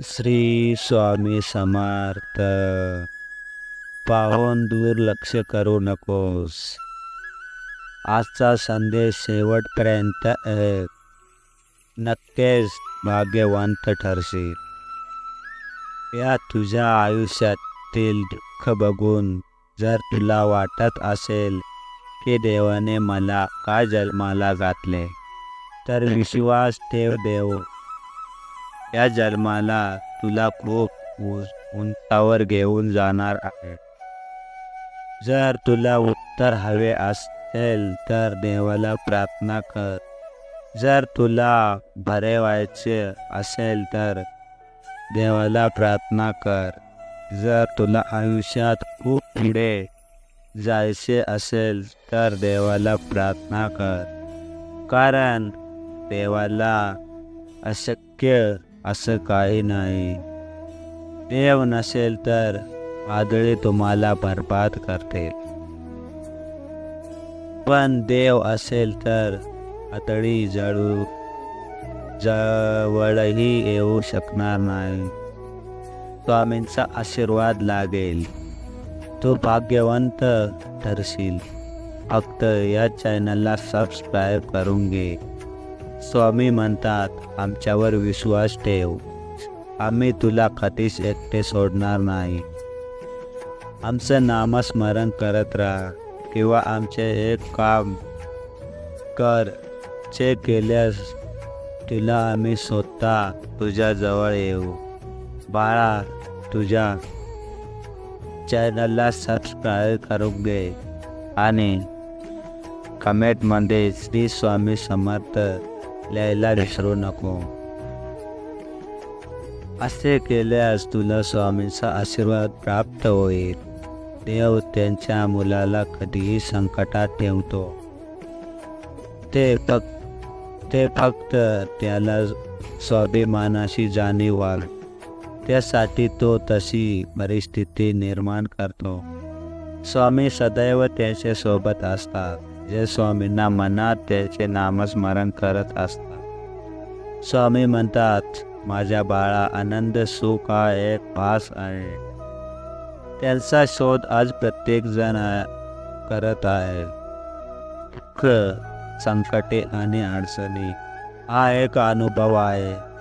श्री स्वामी समर्थ. पाहून दुर्लक्ष करू नकोस. आजचा संदेश शेवटपर्यंत नक्कीच भाग्यवंत ठरशील. या तुझ्या आयुष्यातील दुःख बघून जर तुला वाटत असेल की देवाने मला का जन्माला घातले तर विश्वास ठेव देव. या जन्माला तुला खूप उंचावर घेऊन जाणार आहे. जर तुला उत्तर हवे असेल तर देवाला प्रार्थना कर. जर तुला बरे व्हायचे असेल तर देवाला प्रार्थना कर. जर तुला आयुष्यात खूप पुढे जायचे असेल तर देवाला प्रार्थना कर. कारण देवाला अशक्य असं काही नाही. देव नसेल तर वादळे तुम्हाला बर्बाद करतील. पण देव असेल तर वादळी जळू जवळही येऊ शकणार नाही. स्वामींचा आशीर्वाद लागेल. तू भाग्यवंत ठरशील. फक्त या चॅनलला सबस्क्राईब करून घे. स्वामी म्हणतात आमच्यावर विश्वास ठेव. आम्ही तुला कधीच एकटे सोडणार नाही. आमचं नामस्मरण करत राहा किंवा आमचे एक काम कर. जे केल्यास तुला आम्ही स्वतः तुझ्याजवळ येऊ. बाळा तुझ्या चॅनलला सबस्क्राईब करून घे आणि कमेंटमध्ये श्री स्वामी समर्थ लिहायला विसरू नको असे केल्यास तुला स्वामींचा आशीर्वाद प्राप्त होईल देव त्यांच्या मुलाला कधीही संकटात ठेवतो ते फक्त ते फक्त त्याला स्वाभिमानाशी जाणीव व्हाल त्यासाठी तो तशी परिस्थिती निर्माण करतो स्वामी सदैव त्याच्या सोबत असतात जे स्वामींना मनात त्याचे नामस्मरण करत असतात. स्वामी म्हणतात माझ्या बाळा आनंद सुख हा एक भास आहे. त्यांचा शोध आज प्रत्येक जण करत आहे. दुःख संकटे आणि अडचणी हा एक अनुभव आहे.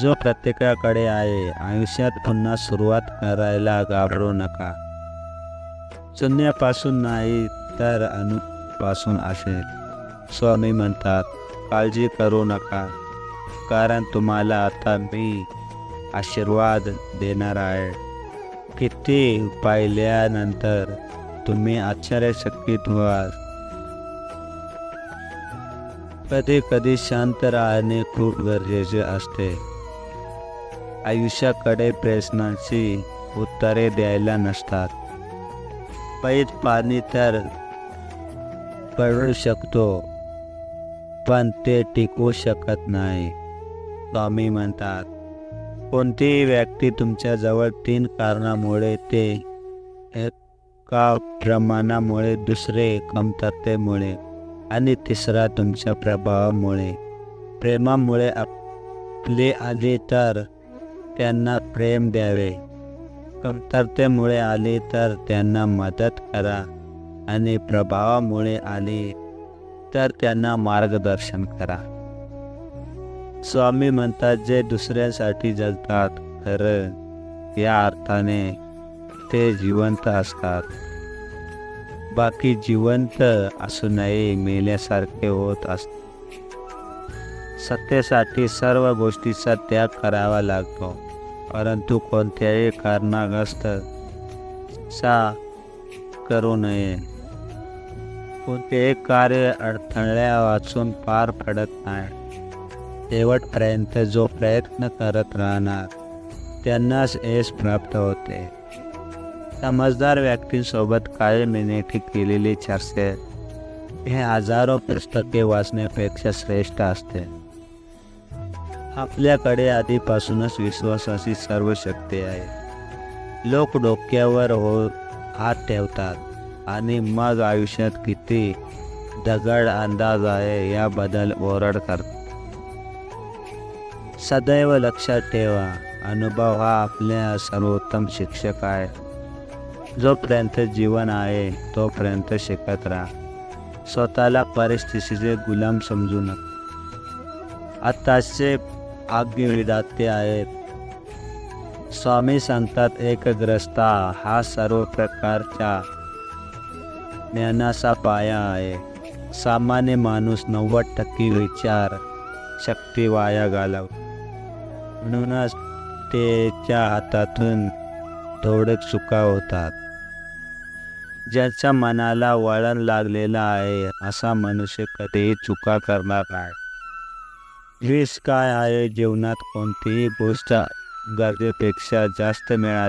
जो प्रत्येकाकडे आहे. आयुष्यात पुन्हा सुरुवात करायला घाबरू नका. शून्यापासून नाही तर पासून असेल. स्वामी म्हणतात काळजी करू नका कारण तुम्हाला आता मी आशीर्वाद देणार आहे. किती पाहिल्यानंतर तुम्ही आश्चर्यशक्तीत व्हाल. कधी कधी शांत राहणे खूप गरजेचे असते. आयुष्याकडे प्रश्नांची उत्तरे द्यायला नसतात. पैत पाणी तर पडू शकतो पण ते टिकू शकत नाही स्वामी म्हणतात. कोणतीही व्यक्ती तुमच्याजवळ तीन कारणामुळे ते एका प्रमाणामुळे दुसरे कमतरतेमुळे आणि तिसरा तुमच्या प्रभावामुळे. प्रेमामुळे आपले आले तर त्यांना प्रेम द्यावे. कमतरतेमुळे आले तर त्यांना मदत करा. आणि प्रभावामुळे आले तर त्यांना मार्गदर्शन करा. स्वामी म्हणतात जे दुसऱ्यासाठी जगतात खरं या अर्थाने ते जिवंत असतात. बाकी जिवंत असूनही मेल्यासारखे होत असतात सत्तेसाठी सर्व गोष्टीचा त्याग करावा लागतो परंतु कोणत्याही कारणाग्रस्त सा करू नये. कोणतेही कार्य अडथळ्या वाचून पार पडत नाही शेवटपर्यंत जो प्रयत्न करत राहणार त्यांनाच यश प्राप्त होते. समजदार व्यक्तींसोबत काही मिनिटे केलेली चर्चे हे हजारो पुस्तके वाचण्यापेक्षा श्रेष्ठ असते. आपल्याकडे आधीपासूनच विश्वासाची सर्व शक्ती आहे. लोक डोक्यावर हो हात ठेवतात. आणि मग आयुष्यात किती दगड अंदाज आहे याबद्दल ओरड करतात सदैव लक्षात ठेवा अनुभव हा आपल्या सर्वोत्तम शिक्षक आहे. जोपर्यंत जीवन आहे तोपर्यंत शिकत राहा. स्वतःला परिस्थितीचे गुलाम समजू नका. आताचे आज्ञविदाते आहेत. स्वामी सांगतात एकग्रस्ता हा सर्व प्रकारच्या ज्ञानाचा पाया आहे. सामान्य माणूस नव्वद टक्के विचार शक्ती वाया घालव. म्हणूनच त्याच्या हातातून थोडे चुका होतात. ज्याच्या मनाला वळण लागलेलं आहे असा मनुष्य कधीही चुका करणार नाही. रिस्क काय आहे जीवनात कोणतीही गोष्ट गरजेपेक्षा जास्त मिळाली